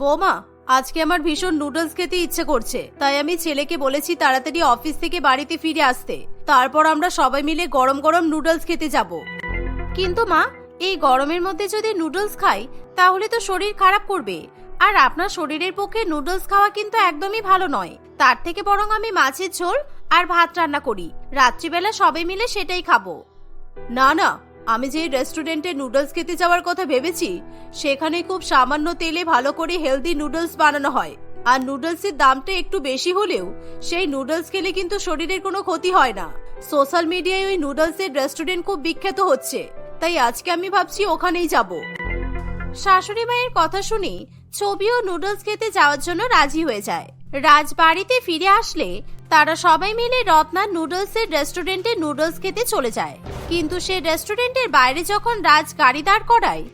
বৌমা, আজকে আমার ভীষণ নুডলস খেতে ইচ্ছে করছে, তাই আমি ছেলেকে বলেছি তাড়াতাড়ি অফিস থেকে বাড়িতে ফিরে আসতে। তারপর আমরা সবাই মিলে গরম গরম নুডলস খেতে যাব। কিন্তু মা, এই গরমের মধ্যে যদি নুডলস খাই, তাহলে তো শরীর খারাপ করবে। আর আপনার শরীরের পক্ষে নুডলস খাওয়া কিন্তু একদমই ভালো নয়। তার থেকে বরং আমি মাছের ঝোল আর ভাত রান্না করি। রাত্রিবেলা সবাই মিলে সেটাই খাব। না না আমি যে রেস্টুরেন্টে নুডলস খেতে যাওয়ার কথা ভেবেছি, সেখানে খুব সামান্য তেলে ভালো করে হেলদি নুডলস বানানো হয়। আর নুডলসের দামটা একটু বেশি হলেও, সেই নুডলস খেলে কিন্তু শরীরের কোনো ক্ষতি হয় না। সোশ্যাল মিডিয়ায় ওই নুডলসের রেস্টুরেন্ট খুব বিখ্যাত হচ্ছে, তাই আজকে আমি ভাবছি ওখানেই যাব। শাশুড়ি মায়ের কথা শুনে ছবিও নুডলস খেতে যাওয়ার জন্য রাজি হয়ে যায়। রাজ বাড়িতে ফিরে আসলে তারা সবাই মিলে রত্না নুডলসের রেস্টুরেন্টে নুডলস খেতে চলে যায়। কিন্তু সে রেস্টুরেন্টের বাইরে যখন রাজ গাড়ি দাঁড় করায়,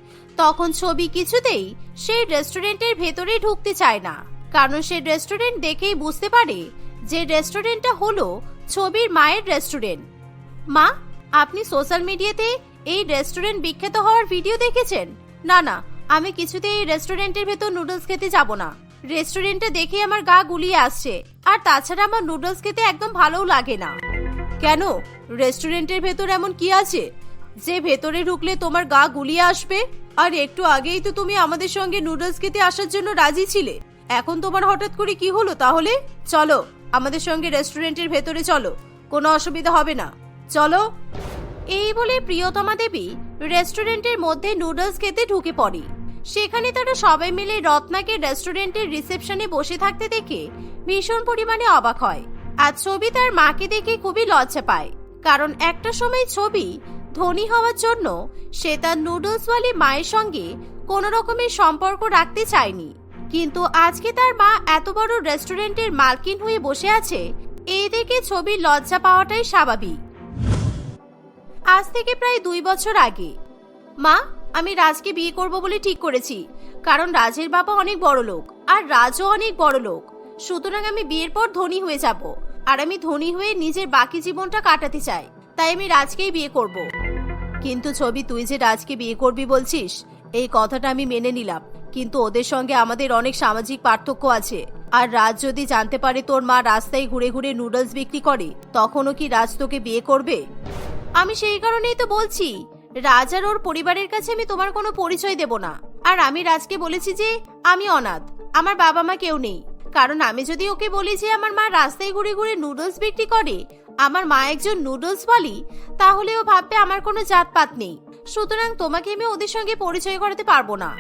তখন ছবি কিছুতেই সেই রেস্টুরেন্টের ভেতরে ঢুকতে চায় না। কারণ সে রেস্টুরেন্ট দেখেই বুঝতে পারে যে রেস্টুরেন্টটা হলো ছবির মায়ের রেস্টুরেন্ট। মা, আপনি সোশ্যাল মিডিয়াতে এই রেস্টুরেন্ট বিখ্যাত হওয়ার ভিডিও দেখেছেন? না না, আমি কিছুতেই এই রেস্টুরেন্টের ভেতর নুডলস খেতে যাব না। রেস্টুরেন্টটা দেখে আমার গা গুলিয়ে আসছে, আর তাছাড়া আমার নুডলস খেতে একদম ভালোও লাগে না। কেন? রেস্টুরেন্টের ভেতর এমন কি আছে? যে ভেতরে ঢুকলে তোমার গা গুলিয়ে আসবে? আর একটু আগেই তো তুমি আমাদের সঙ্গে নুডলস খেতে আসার জন্য রাজি ছিলে। এখন তোমার হঠাৎ করে কি হলো তাহলে? চলো, আমাদের সঙ্গে রেস্টুরেন্টের ভেতরে চলো। কোনো অসুবিধা হবে না। চলো। এই বলে প্রিয়তমা দেবী রেস্টুরেন্টের মধ্যে নুডলস খেতে ঢুকে পড়ে। সেখানে তারা সবাই মিলে রত্নাকে রেস্টুরেন্টের রিসেপশনে বসে থাকতে দেখে ভীষণ পরিমাণে অবাক হয়। আর ছবি তার মাকে দেখে খুবই লজ্জা পায়। কারণ একটা সময় ছবি ধনী হওয়ার জন্য সে তার নুডলসওয়ালি মায়ের সঙ্গে কোনো রকমের সম্পর্ক রাখতে চায়নি। কিন্তু আজকে তার মা এত বড় রেস্টুরেন্টের মালকিন হয়ে বসে আছে, এই দেখে ছবির লজ্জা পাওয়াটাই স্বাভাবিক। আজ থেকে প্রায় দুই বছর আগে। মা, আমি রাজকে বিয়ে করব বলে ঠিক করেছি, কারণ রাজের বাবা অনেক বড় লোক আর রাজও অনেক বড় লোক সুতরাং আমি বিয়ের পর ধনী হয়ে যাব। আর আমি ধনী হয়ে নিজের বাকি জীবনটা কাটাতে চাই। তাই আমি রাজকেই বিয়ে করব। কিন্তু ছবি, তুই যে রাজকে বিয়ে করবি বলছিস, এই কথাটা আমি মেনে নিলাম। কিন্তু ওদের সঙ্গে আমাদের অনেক সামাজিক পার্থক্য আছে। আর রাজ যদি জানতে পারে তোর মা রাস্তায় ঘুরে ঘুরে নুডলস বিক্রি করে, তখনও কি রাজ তোকে বিয়ে করবে? আমি সেই কারণেই তো বলছি, রাজ আর ওর পরিবারের কাছে আমি তোমার কোনো পরিচয় দেব না। আর আমি রাজকে বলেছি যে, আমি অনাথ, আমার বাবা মা কেউ নেই। কারণ আমি যদি ওকে বলি যে আমার মা রাস্তায় ঘুরে ঘুরে নুডলস বিক্রি করে, আমার মা একজন নুডলস বলি তাহলে ও ভাববে আমার কোনো জাতপাত নেই। সুতরাং তোমাকে আমি ওদের সঙ্গে পরিচয় করাতে পারব না।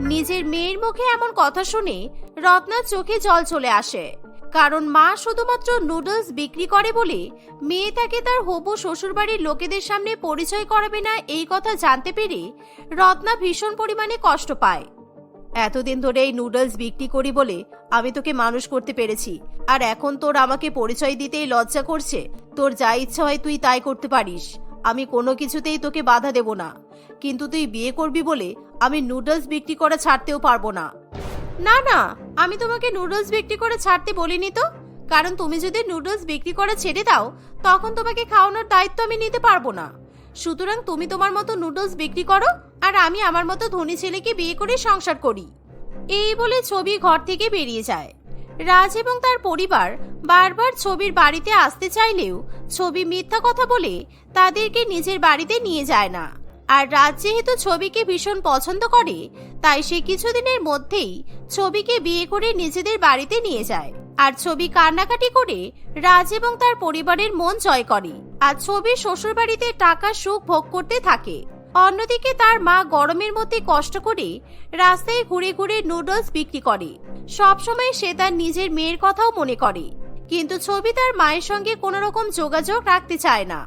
নিজের মেয়ের মুখে এমন কথা শুনে রত্নার চোখে জল চলে আসে। কারণ মা শুধুমাত্র নুডলস বিক্রি করে বলে মেয়ে তাকে তার হবু শ্বশুরবাড়ির লোকেদের সামনে পরিচয় করাবে না এই কথা জানতে পেরে রত্না ভীষণ পরিমাণে কষ্ট পায়। এতদিন ধরে এই নুডলস বিক্রি করি বলে আমি তোকে মানুষ করতে পেরেছি। আর এখন তোর আমাকে পরিচয় দিতেই লজ্জা করছে। তোর যা ইচ্ছা হয় তুই তাই করতে পারিস। আমি কোনো কিছুতেই তোকে বাধা দেব না। কিন্তু তুই বিয়ে করবি বলে আমি নুডলস বিক্রি করা ছাড়তেও পারব না। না না, আমি তোমাকে নুডলস বিক্রি করে ছাড়তে বলিনি তো। কারণ তুমি যদি নুডলস বিক্রি করে ছেড়ে দাও, তখন তোমাকে খাওয়ানোর দায়িত্ব আমি নিতে পারব না। সুতরাং তুমি তোমার মতো নুডলস বিক্রি করো, আর আমি আমার মতো ধনী ছেলেকে বিয়ে করে সংসার করি। এই বলে ছবি ঘর থেকে বেরিয়ে যায়। রাজ এবং তার পরিবার বারবার ছবির বাড়িতে আসতে চাইলেও ছবি মিথ্যা কথা বলে তাদেরকে নিজের বাড়িতে নিয়ে যায় না। আর রাজ যেহেতু ছবিকে ভীষণ পছন্দ করে, তাই সে কিছুদিনের মধ্যেই ছবিকে বিয়ে করে নিজেদের বাড়িতে নিয়ে যায়। আর ছবি কান্নাকাটি করে রাজ এবং তার পরিবারের মন জয় করে। আর ছবি শ্বশুরবাড়িতে টাকা সুখ ভোগ করতে থাকে। অন্যদিকে তার মা গরমের মধ্যে কষ্ট করে রাস্তায় ঘুরে ঘুরে নুডলস বিক্রি করে। সবসময় সে তার নিজের মেয়ের কথাও মনে করে। কিন্তু ছবি তার মায়ের সঙ্গে কোনো রকম যোগাযোগ রাখতে চায় না।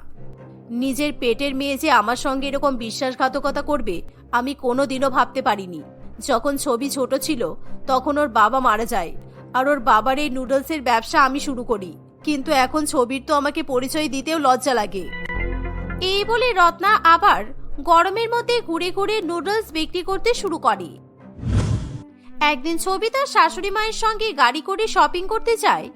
নিজের পেটের মেয়ে যে আমার সঙ্গে এরকম বিশ্বাসঘাতকতা করবে, আমি কোনো দিনও ভাবতে পারিনি। যখন ছবি ছোট ছিল, তখন ওর বাবা মারা যায়। আর ওর বাবার এই নুডলসের ব্যবসা আমি শুরু করি। কিন্তু এখন ছবির তো আমাকে পরিচয় দিতেও লজ্জা লাগে। এই বলে রত্না আবার গরমের মধ্যে ঘুরে ঘুরে নুডলস বিক্রি করতে শুরু করে। একদিন ছবি তার শাশুড়ি মায়ের সঙ্গে গাড়ি করে শপিং করতে যায়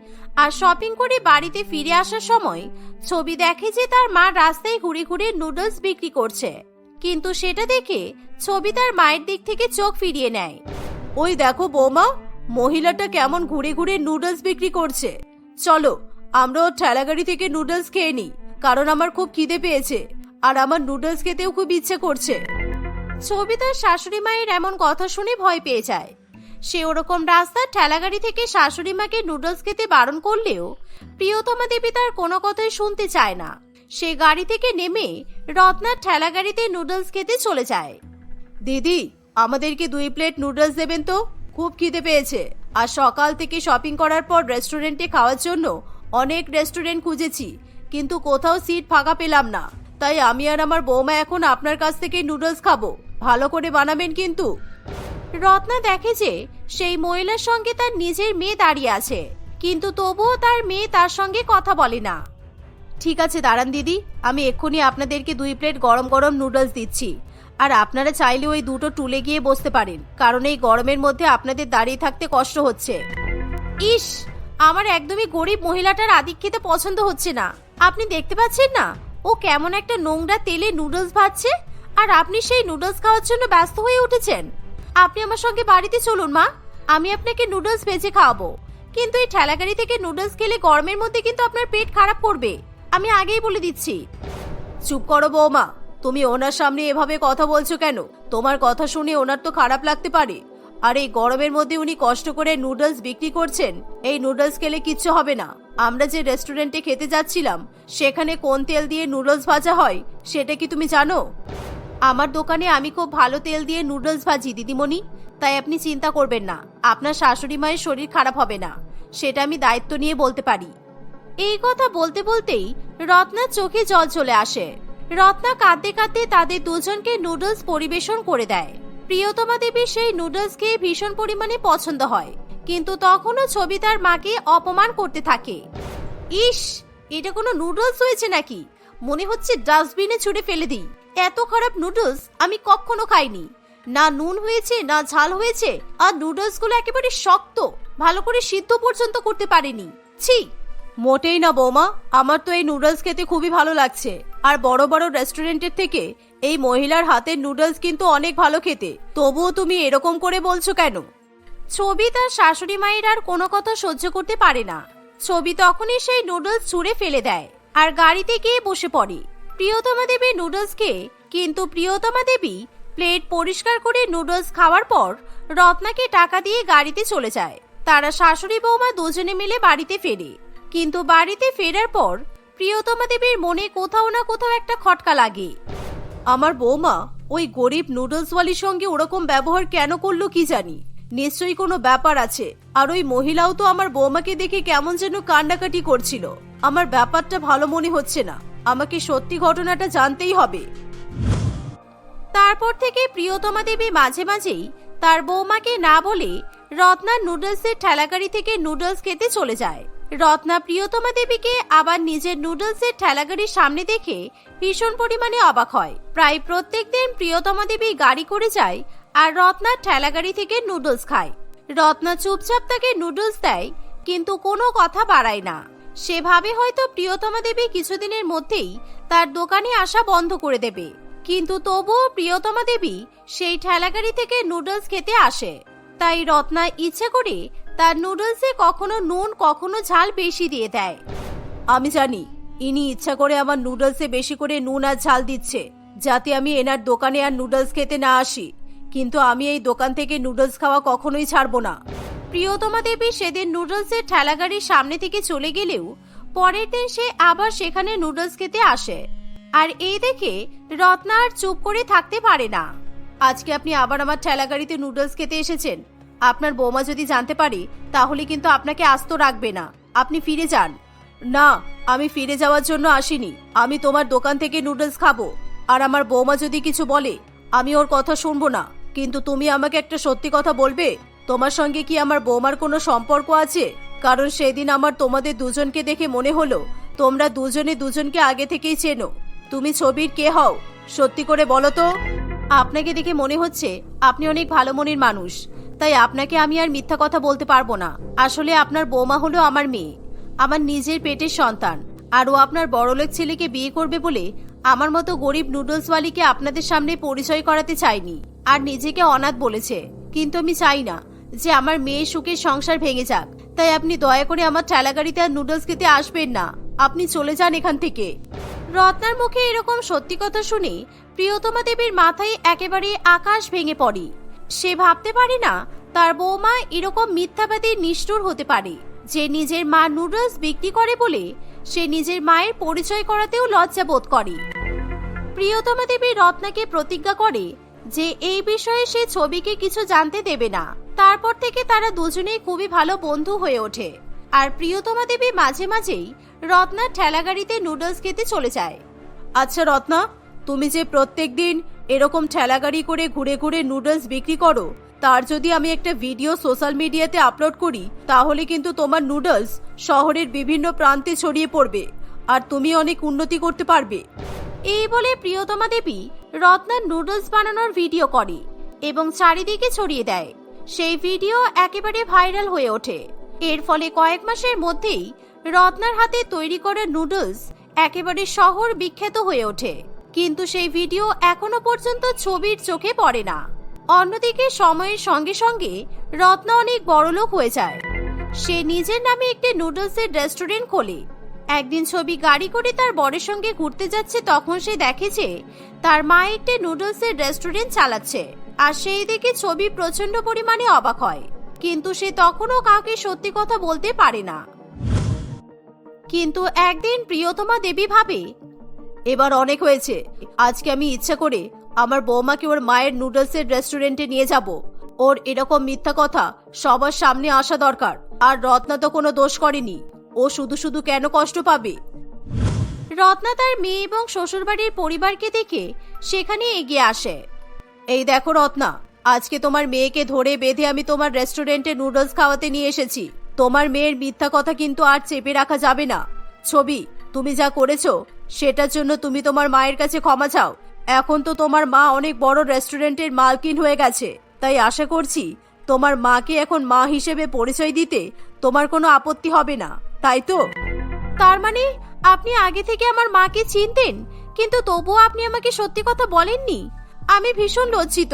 আর শপিং করে বাড়িতে ফিরে আসার সময় ছবি দেখে যে তার মা রাস্তায় ঘুরে ঘুরে নুডলস বিক্রি করছে। কিন্তু সেটা দেখে ছবি তার মায়ের দিক থেকে চোখ ফিরিয়ে নেয়। ওই দেখো বৌমা মহিলাটা কেমন ঘুরে ঘুরে নুডলস বিক্রি করছে? চলো আমরা ঠেলাগাড়ি থেকে নুডলস খেয়ে নিই, কারণ আমার খুব খিদে পেয়েছে, আর আমার নুডলস খেতেও খুব ইচ্ছে করছে। ছবি তার শাশুড়ি মায়ের এমন কথা শুনে ভয় পেয়ে যায়। সে ওরকম রাস্তার ঠেলাগাড়ি থেকে শাশুড়ি মাকে নুডলস খেতে বারণ করলেও প্রিয়তমা দেবী তার কোনো কথাই শুনতে চায় না। সে গাড়ি থেকে নেমে রত্নার ঠেলাগাড়িতে নুডলস খেতে চলে যায়। দিদি, আমাদেরকে দুই প্লেট নুডলস দেবেন তো? খুব খিদে পেয়েছে। আর সকাল থেকে শপিং করার পর রেস্টুরেন্টে খাওয়ার জন্য অনেক রেস্টুরেন্ট খুঁজেছি, কিন্তু কোথাও সিট ফাঁকা পেলাম না। তাই আমি আর আমার বৌমা এখন আপনার কাছ থেকে নুডলস খাব। ভালো করে বানাবেন কিন্তু। রত্না দেখে যে সেই মহিলার সঙ্গে তার নিজের মেয়ে দাঁড়িয়ে আছে, কিন্তু তবুও তার মেয়ে তার সঙ্গে কথা বলে না। ঠিক আছে দাঁড়ান দিদি, আমি এক্ষুনি আপনাদেরকে দুই প্লেট গরম গরম নুডলস দিচ্ছি। আর আপনারা চাইলে ওই দুটো টুলে গিয়ে বসতে পারেন, কারণ এই গরমের মধ্যে আপনাদের দাঁড়িয়ে থাকতে কষ্ট হচ্ছে। ইস, আমার একদমই গরিব মহিলাটার আদিক খেতে পছন্দ হচ্ছে না। আপনি দেখতে পাচ্ছেন না? ও কেমন একটা নোংরা তেলে নুডলস ভাজছে, আর আপনি সেই নুডলস খাওয়ার জন্য ব্যস্ত হয়ে উঠেছেন। আপনি আমার সঙ্গে বাড়িতে চলুন, মা। আমি আপনাকে নুডলস ভেজে খাওয়াবো। কিন্তু এই ঠেলাগাড়ি থেকে নুডলস খেলে গরমের মধ্যে কিন্তু আপনার পেট খারাপ করবে। আমি আগেই বলে দিচ্ছি। চুপ করো বৌমা। তুমি ওনার সামনে এভাবে কথা বলছো কেন? তোমার কথা শুনে ওনার তো খারাপ লাগতে পারে। আর এই গরমের মধ্যে উনি কষ্ট করে নুডলস বিক্রি করছেন, এই নুডলস খেলে কিচ্ছু হবে না। আমরা যে রেস্টুরেন্টে খেতে যাচ্ছিলাম, সেখানে কোন তেল দিয়ে নুডলস ভাজা হয়, সেটা কি তুমি জানো? আমার দোকানে আমি খুব ভালো তেল দিয়ে নুডলস ভাজি, দিদিমণি। তাই আপনি চিন্তা করবেন না, আপনার শাশুড়ি মায়ের শরীর খারাপ হবে না, সেটা আমি দায়িত্ব নিয়ে বলতে পারি। এই কথা বলতে বলতেই রত্নার চোখে জল চলে আসে। রত্না কাঁদতে কাঁদতে তাদের দুজনকে নুডলস পরিবেশন করে দেয়। প্রিয়তমা দেবী সেই নুডলস খেয়ে ভীষণ পরিমাণে পছন্দ হয়, কিন্তু তখনও ছবি তার মাকে অপমান করতে থাকে। ইস, এটা কোনো নুডলস হয়েছে নাকি? মনে হচ্ছে ডাস্টবিনে ছুঁড়ে ফেলে দিই। এত খারাপ নুডলস আমি কখনো খাইনি। না নুন হয়েছে, না ঝাল হয়েছে, আর নুডলসগুলো একেবারে শক্ত, ভালো করে সিদ্ধ পর্যন্ত করতে পারেনি। ছি! মোটেই না, বৌমা। আমার তো এই নুডলস খেতে খুবই ভালো লাগছে। আর বড় বড় রেস্টুরেন্টের থেকে এই মহিলার হাতের নুডলস কিন্তু অনেক ভালো খেতে। তবুও তুমি এরকম করে বলছো কেন? ছবি তার শাশুড়ি মায়ের আর কোনো কথা সহ্য করতে পারে না। ছবি তখনই সেই নুডলস ছুঁড়ে ফেলে দেয় আর গাড়িতে গিয়ে বসে পড়ে। প্রিয়তমা দেবী নুডলস খেয়ে, কিন্তু প্রিয়তমা দেবী প্লেট পরিষ্কার করে নুডলস খাওয়ার পর রত্নাকে টাকা দিয়ে গাড়িতে চলে যায়। তারা শাশুড়ি বৌমা দুজনে মিলে বাড়িতে ফেরে। কিন্তু বাড়িতে ফেরার পর প্রিয়তমা দেবীর মনে কোথাও না কোথাও একটা খটকা লাগে। আমার বৌমা ওই গরিব নুডলসওয়ালির সঙ্গে ওরকম ব্যবহার কেন করল কি জানি? নিশ্চয়ই কোনো ব্যাপার আছে। আর ওই মহিলাও তো আমার বৌমাকে দেখে কেমন যেন কান্নাকাটি করছিল। আমার ব্যাপারটা ভালো মনে হচ্ছে না। আমাকে সত্যি ঘটনাটা জানতেই হবে। তারপর থেকে প্রিয়তমা দেবী মাঝে মাঝেই তার বৌমাকে না বলে রত্নার নুডলসের ঠেলাগাড়ি থেকে নুডলস খেতে চলে যায়। রত্না প্রিয়তমা দেবীকে আবার নিজের নুডলসের ঠেলাগাড়ির সামনে দেখে ভীষণ পরিমাণে অবাক হয়। প্রায় প্রত্যেক দিন প্রিয়তমা দেবী গাড়ি করে যায় আর রত্নার ঠেলাগাড়ি থেকে নুডলস খায়। রত্না চুপচাপ তাকে নুডলস দেয়, কিন্তু কোনো কথা বাড়ায় না। সেভাবে হয়তো প্রিয়তমা দেবী কিছুদিনের মধ্যেই তার দোকানে আসা বন্ধ করে দেবে। কিন্তু তবুও প্রিয়তমা দেবী সেই ঠেলাগাড়ি থেকে নুডলস খেতে আসে। তাই রত্না ইচ্ছে করে তার নুডলসে কখনো নুন, কখনো ঝাল বেশি দিয়ে দেয়। আমি জানি, ইনি ইচ্ছা করে আমার নুডলসে বেশি করে নুন আর ঝাল দিচ্ছে, যাতে আমি এনার দোকানে আর নুডলস খেতে না আসি। কিন্তু আমি এই দোকান থেকে নুডলস খাওয়া কখনোই ছাড়বো না। প্রিয়তমা দেবী সেদিন নুডলসের ঠেলাগাড়ির সামনে থেকে চলে গেলেও পরের দিন সে আবার সেখানে নুডলস খেতে আসে। আর এই দেখে রত্না আর চুপ করে থাকতে পারে না। আজকে আপনি আবার আমার ঠেলাগাড়িতে নুডলস খেতে এসেছেন? আপনার বৌমা যদি জানতে পারে, তাহলে কিন্তু আপনাকে আস্ত রাখবে না। আপনি ফিরে যান। না, আমি ফিরে যাওয়ার জন্য আসিনি। আমি তোমার দোকান থেকে নুডলস খাব। আর আমার বৌমা যদি কিছু বলে, আমি ওর কথা শুনব না। কিন্তু তুমি আমাকে একটা সত্যি কথা বলবে? তোমার সঙ্গে কি আমার বৌমার কোনো সম্পর্ক আছে? কারণ সেদিন আমার তোমাদের দুজনকে দেখে মনে হলো, তোমরা দুজনে দুজনকে আগে থেকেই চেনো। তুমি ছবির কে হও? সত্যি করে বলো তো। আপনাকে দেখে মনে হচ্ছে, আপনি অনেক ভালো মনের মানুষ। তাই আপনাকে আমি আর মিথ্যা কথা বলতে পারব না। আসলে আপনার বৌমা হলো আমার মেয়ে, আমার নিজের পেটের সন্তান, আর ও আপনার বড়লোক ছেলেকে বিয়ে করবে বলে আমার মতো গরিব নুডলসওয়ালিকে আপনাদের সামনে পরিচয় করাতে চায়নি আর নিজেকে অনাথ বলেছে। কিন্তু আমি চাই না যে আমার মেয়ে সুখের সংসার ভেঙে যাক। তাই আপনি দয়া করে আমার ঠেলা গাড়িতে আর নুডলস খেতে আসবেন না। আপনি চলে যান এখান থেকে। রত্নার মুখে এরকম সত্যি কথা শুনে প্রিয়তমা দেবীর মাথায় একেবারে আকাশ ভেঙে পড়ে। সে ভাবতে পারে না তার বৌমা এরকম মিথ্যাবাদী নিষ্ঠুর হতে পারে। যে নিজের মা নুডলস বিক্রি করে বলে সে নিজের মায়ের পরিচয় করাতেও লজ্জা বোধ করে। প্রিয়তমা দেবী রত্নাকে প্রতিজ্ঞা করে যে এই বিষয়ে সে ছবিকে কিছু জানতে দেবে না। তারপর থেকে তারা দুজনেই খুবই ভালো বন্ধু হয়ে ওঠে। আর প্রিয়তমা দেবী মাঝে মাঝেই রত্নার ঠেলাগাড়িতে নুডলস খেতে চলে যায়। আচ্ছা রত্না, তুমি যে প্রত্যেকদিন এরকম ঠেলাগাড়ি করে ঘুরে ঘুরে নুডলস বিক্রি করো? তার যদি আমি একটা ভিডিও সোশ্যাল মিডিয়াতে আপলোড করি, তাহলে কিন্তু তোমার নুডলস শহরের বিভিন্ন প্রান্তে ছড়িয়ে পড়বে, আর তুমি অনেক উন্নতি করতে পারবে। এই বলে প্রিয়তমা দেবী রত্নার নুডলস বানানোর ভিডিও করে এবং চারিদিকে ছড়িয়ে দেয়। সেই ভিডিও একেবারে ভাইরাল হয়ে ওঠে। এর ফলে কয়েক মাসের মধ্যেই রত্নার হাতে তৈরি করা নুডলস একেবারে শহর বিখ্যাত হয়ে ওঠে। কিন্তু সেই ভিডিও এখনও পর্যন্ত ছবির চোখে পড়ে না। অন্যদিকে সময়ের সঙ্গে সঙ্গে রত্ন অনেক বড়লোক হয়ে যায়। সে নিজের নামে একটি নুডলসের রেস্টুরেন্ট খোলে। একদিন ছবি গাড়ি করে তার বরের সঙ্গে ঘুরতে যাচ্ছে, তখন সে দেখে যে তার মা একটি নুডলসের রেস্টুরেন্ট চালাচ্ছে আর সেই দেখে ছবি প্রচণ্ড পরিমাণে অবাক হয়। কিন্তু সে তখনও কাউকে সত্যি কথা বলতে পারে না। কিন্তু একদিন প্রিয়তমা দেবী ভাবে এবার অনেক হয়েছে। আজকে আমি ইচ্ছা করে আমার বৌমাকে ওর মায়ের নুডলসের রেস্টুরেন্টে নিয়ে যাব। ওর এরকম মিথ্যা কথা সবার সামনে আসা দরকার, আর রত্না তো কোনো দোষ করেনি। ও শুধু শুধু কেন কষ্ট পাবে? রত্না তার মেয়ে এবং শ্বশুরবাড়ির পরিবারকে দেখে সেখানে এগিয়ে আসে। এই দেখো রত্না, আজকে তোমার মেয়েকে ধরে বেঁধে আমি তোমার রেস্টুরেন্টে নুডলস খাওয়াতে নিয়ে এসেছি। তোমার মেয়ের মিথ্যা কথা কিন্তু আর চেপে রাখা যাবে না। ছবি, তুমি যা করেছ সেটার জন্য তুমি তোমার মায়ের কাছে ক্ষমা চাও। এখন তো তোমার মা অনেক বড় রেস্টুরেন্টের মালকিন হয়ে গেছে। তাই আশা করছি, তোমার মাকে এখন মা হিসেবে পরিচয় দিতে তোমার কোনো আপত্তি হবে না। তাই তো? তার মানে আপনি আগে থেকে আমার মাকে চিনতেন, কিন্তু তবুও আপনি আমাকে সত্যি কথা বলেননি? আমি ভীষণ লজ্জিত।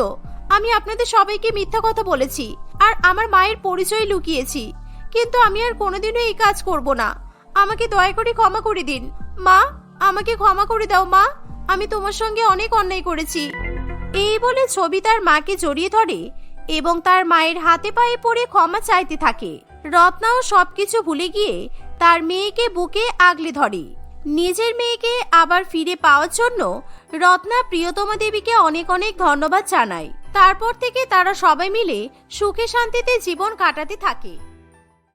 আমি আপনাদের সবাইকে মিথ্যা কথা বলেছি, আর আমার মায়ের পরিচয় লুকিয়েছি। কিন্তু আমি আর কোনোদিনও এই কাজ করব না। আমাকে দয়া করে ক্ষমা করে দিন। মা আমাকে ক্ষমা করে দাও, মা। আমি তোমার সঙ্গে অনেক অন্যায় করেছি। এই বলে ছবি তার মাকে জড়িয়ে ধরে এবং তার মায়ের হাতে পায়ে পড়ে ক্ষমা চাইতে থাকে। রত্নাও সবকিছু ভুলে গিয়ে তার মেয়েকে বুকে আগলে ধরে। নিজের মেয়েকে আবার ফিরে পাওয়ার জন্য রত্না প্রিয়তমা দেবীকে অনেক অনেক ধন্যবাদ জানায়। তারপর থেকে তারা সবাই মিলে সুখে শান্তিতে জীবন কাটাতে থাকে।